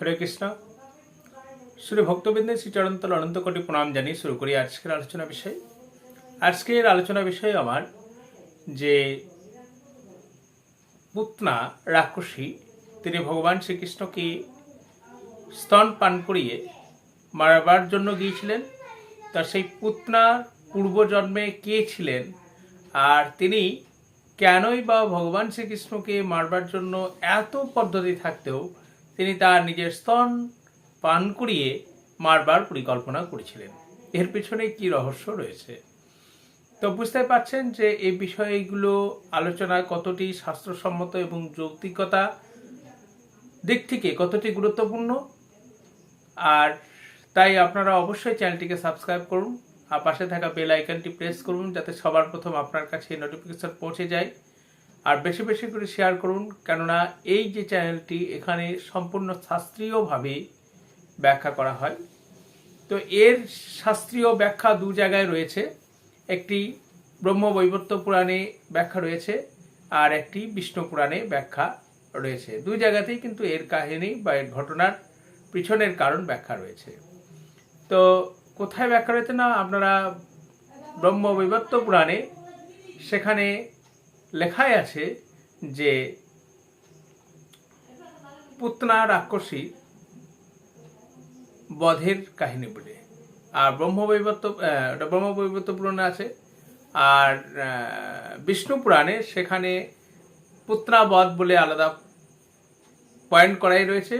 হরে কৃষ্ণ। শ্রী ভক্তবৃন্দের শ্রী চরণতল অনন্ত কোটি প্রণাম জানিয়ে শুরু করি আজকের আলোচনা বিষয়। আজকের আলোচনা বিষয় আমার যে পুতনা রাক্ষসী, তিনি ভগবান শ্রীকৃষ্ণকে স্তন পান করিয়ে মারবার জন্য গিয়েছিলেন। তার সেই পুতনার পূর্বজন্মে কে ছিলেন? আর তিনি কেনই বা ভগবান শ্রীকৃষ্ণকে মারবার জন্য এত পদ্ধতি থাকতেও তিনি তার নিজের স্তন পান করিয়ে মারবার পরিকল্পনা করেছিলেন। এর পেছনে কি রহস্য রয়েছে? তো বুঝতে পারছেন যে এই বিষয়গুলো আলোচনায় কতটি শাস্ত্রসম্মত এবং যৌক্তিকতা দিক থেকে কতটি গুরুত্বপূর্ণ। আর তাই আপনারা অবশ্যই চ্যানেলটিকে সাবস্ক্রাইব করুন। আর পাশে থাকা বেল আইকনটি প্রেস করুন যাতে সবার প্রথম আপনার কাছে নোটিফিকেশন পৌঁছে যায়। আর বেশি বেশি করে শেয়ার করুন, কেননা এই যে চ্যানেলটি এখানে সম্পূর্ণ শাস্ত্রীয়ভাবে ব্যাখ্যা করা হয়। তো এর শাস্ত্রীয় ব্যাখ্যা দু জায়গায় রয়েছে। একটি ব্রহ্মবৈবর্ত পুরাণে ব্যাখ্যা রয়েছে আর একটি বিষ্ণু পুরাণে ব্যাখ্যা রয়েছে। দুই জায়গাতেই কিন্তু এর কাহিনী বা এর ঘটনার পিছনের কারণ ব্যাখ্যা রয়েছে। তো কোথায় ব্যাখ্যা রয়েছে না? আপনারা ব্রহ্মবৈবর্ত পুরাণে সেখানে লেখাই আছে যে পুতনা রাক্ষসী বধের কাহিনী বলে আর ব্রহ্মবৈবর্ত ব্রহ্মবৈবর্ত পুরাণে আছে। আর বিষ্ণু পুরাণে সেখানে পুত্রাবধ বলে আলাদা পয়েন্ট করাই রয়েছে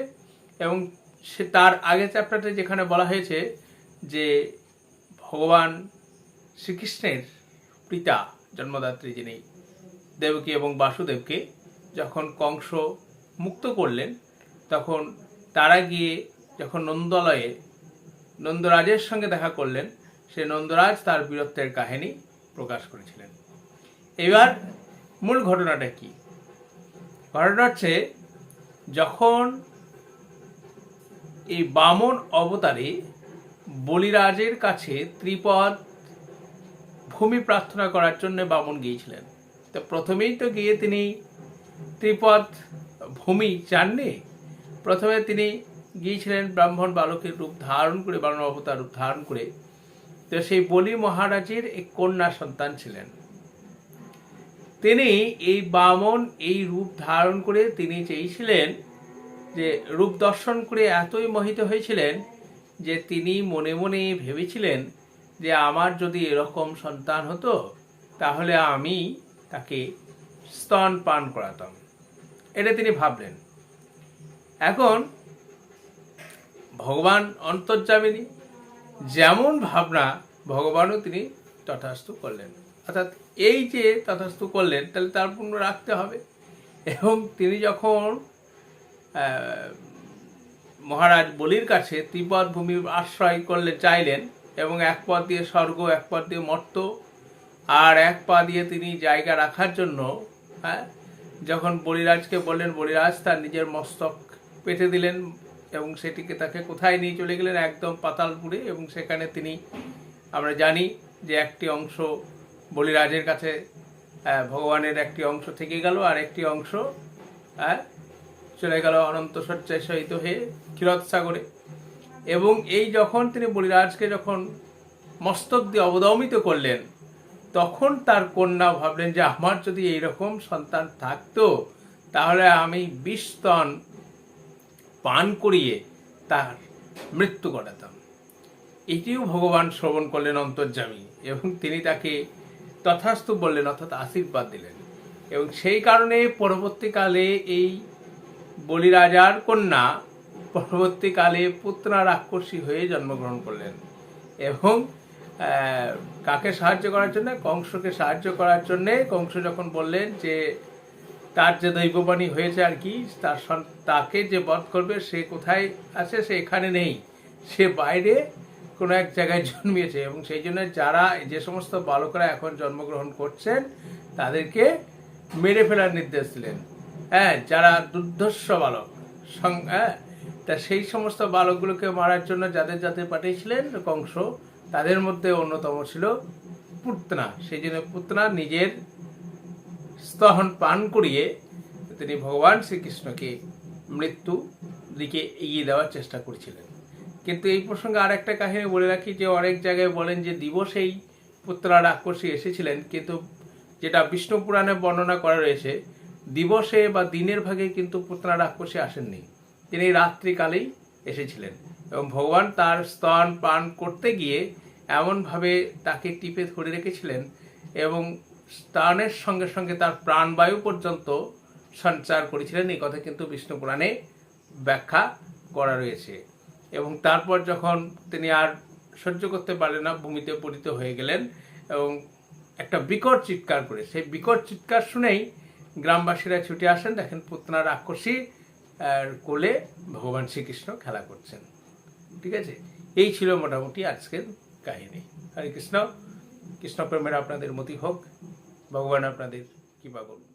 এবং সে তার আগের চ্যাপ্টারে যেখানে বলা হয়েছে যে ভগবান শ্রীকৃষ্ণের পিতা, জন্মদাত্রী যিনি দেবকী এবং বাসুদেবকে যখন কংস মুক্ত করলেন, তখন তারা গিয়ে যখন নন্দালয়ে নন্দরাজের সঙ্গে দেখা করলেন, সে নন্দরাজ তার বীরত্বের কাহিনী প্রকাশ করেছিলেন। এবার মূল ঘটনাটা কি? ঘটনা হচ্ছে, যখন এই বামন অবতারে বলিরাজের কাছে ত্রিপদ ভূমি প্রার্থনা করার জন্য বামন গিয়েছিলেন তো প্রথমেই তো গিয়ে তিনি ত্রিপদ ভূমি চাননি। প্রথমে তিনি গিয়েছিলেন ব্রাহ্মণ বালকের রূপ ধারণ করে বামন অবতার রূপ ধারণ করে। তো সেই বলি মহারাজের এক কন্যা সন্তান ছিলেন। তিনি এই বামন এই রূপ ধারণ করে তিনি চেয়েছিলেন যে রূপ দর্শন করে এতই মোহিত হয়েছিলেন যে তিনি মনে মনে ভেবেছিলেন যে আমার যদি এরকম সন্তান হতো, তাহলে আমি তাকে স্তন পান করাতাম। এটা তিনি ভাবলেন। এখন ভগবান অন্তর্যামিনী যেমন ভাবনা, ভগবানও তিনি তথাস্তু করলেন। অর্থাৎ এই যে তথাস্তু করলেন, তাহলে তার পূর্ণ রাখতে হবে। এবং তিনি যখন মহারাজ বলির কাছে ত্রিপদ ভূমি আশ্রয় করলে চাইলেন, এবং এক পদ দিয়ে স্বর্গ, এক পদ দিয়ে মর্ত আর এক পা দিয়ে তিনি জায়গা রাখার জন্য হ্যাঁ যখন বলিরাজকে বললেন, বলিরাজ, তার নিজের মস্তক পেতে দিলেন এবং সেটিকে তাকে কোথায় নিয়ে চলে গেলেন? একদম পাতালপুরে এবং সেখানে তিনি, আমরা জানি যে একটি অংশ বলিরাজের কাছে ভগবানের একটি অংশ থেকে গেল আর একটি অংশ হ্যাঁ চলে গেল অনন্ত শয্যায় সহিত হয়ে ক্ষীরত সাগরে। এবং এই যখন তিনি বলিরাজকে যখন মস্তক দিয়ে অবদমিত করলেন তখন তার কন্যা ভাবলেন যে আমার যদি এইরকম সন্তান থাকতো, তাহলে আমি বিস্তন পান করিয়ে তার মৃত্যু ঘটাতাম। এটিও ভগবান শ্রবণ করলেন অন্তর্যামী এবং তিনি তাকে তথাস্তু বললেন, অর্থাৎ আশীর্বাদ দিলেন। এবং সেই কারণে পরবর্তীকালে এই বলিরাজার কন্যা পরবর্তীকালে পুত্রা রাক্ষসী হয়ে জন্মগ্রহণ করলেন এবং কাকে সাহায্য করার জন্য? কংসকে সাহায্য করার জন্যে। কংস যখন বললেন যে, তার যে দৈববাণী হয়েছে আর কি, তার তাকে যে বধ করবে, সে কোথায় আছে? সে এখানে নেই। সে বাইরে কোনো এক জায়গায় জন্মিয়েছে। এবং সেই জন্য যারা যে সমস্ত বালকরা এখন জন্মগ্রহণ করছেন, তাদেরকে মেরে ফেলার নির্দেশ দিলেন। হ্যাঁ যারা দুর্ধর্ষ বালক হ্যাঁ তা সেই সমস্ত বালকগুলোকে মারার জন্য যাদের যাদের পাঠিয়েছিলেন কংস তাদের মধ্যে অন্যতম ছিল পুতনা। সেই জন্য পুতনা নিজের স্তহন পান করিয়ে তিনি ভগবান শ্রীকৃষ্ণকে মৃত্যু দিকে এগিয়ে দেওয়ার চেষ্টা করছিলেন। কিন্তু এই প্রসঙ্গে আর একটা কাহিনী বলে রাখি যে অনেক জায়গায় বলেন যে দিবসেই পুত্রা রাক্ষসী এসেছিলেন, কিন্তু যেটা বিষ্ণু পুরাণে বর্ণনা করা রয়েছে, দিবসে বা দিনের ভাগে কিন্তু পুত্রা রাক্ষসী আসেননি। তিনি রাত্রিকালেই এসেছিলেন এবং ভগবান তার স্তন পান করতে গিয়ে এমনভাবে তাকে টিপে ধরে রেখেছিলেন এবং স্তনের সঙ্গে সঙ্গে তার প্রাণবায়ু পর্যন্ত সঞ্চার করেছিলেন। এই কথা কিন্তু বিষ্ণু পুরাণে ব্যাখ্যা করা রয়েছে। এবং তারপর যখন তিনি আর সহ্য করতে পারলেন না, ভূমিতে পতিত হয়ে গেলেন এবং একটা বিকট চিৎকার করে, সেই বিকট চিৎকার শুনেই গ্রামবাসীরা ছুটে আসেন। দেখেন পুতনা রাক্ষসী কোলে ভগবান শ্রীকৃষ্ণ খেলা করছেন। ঠিক আছে? এই ছিল মোটামুটি আজকের কাহিনী হরে কৃষ্ণ কৃষ্ণ প্রেমের আপনাদের মতি হোক ভগবান আপনাদের কৃপা করুন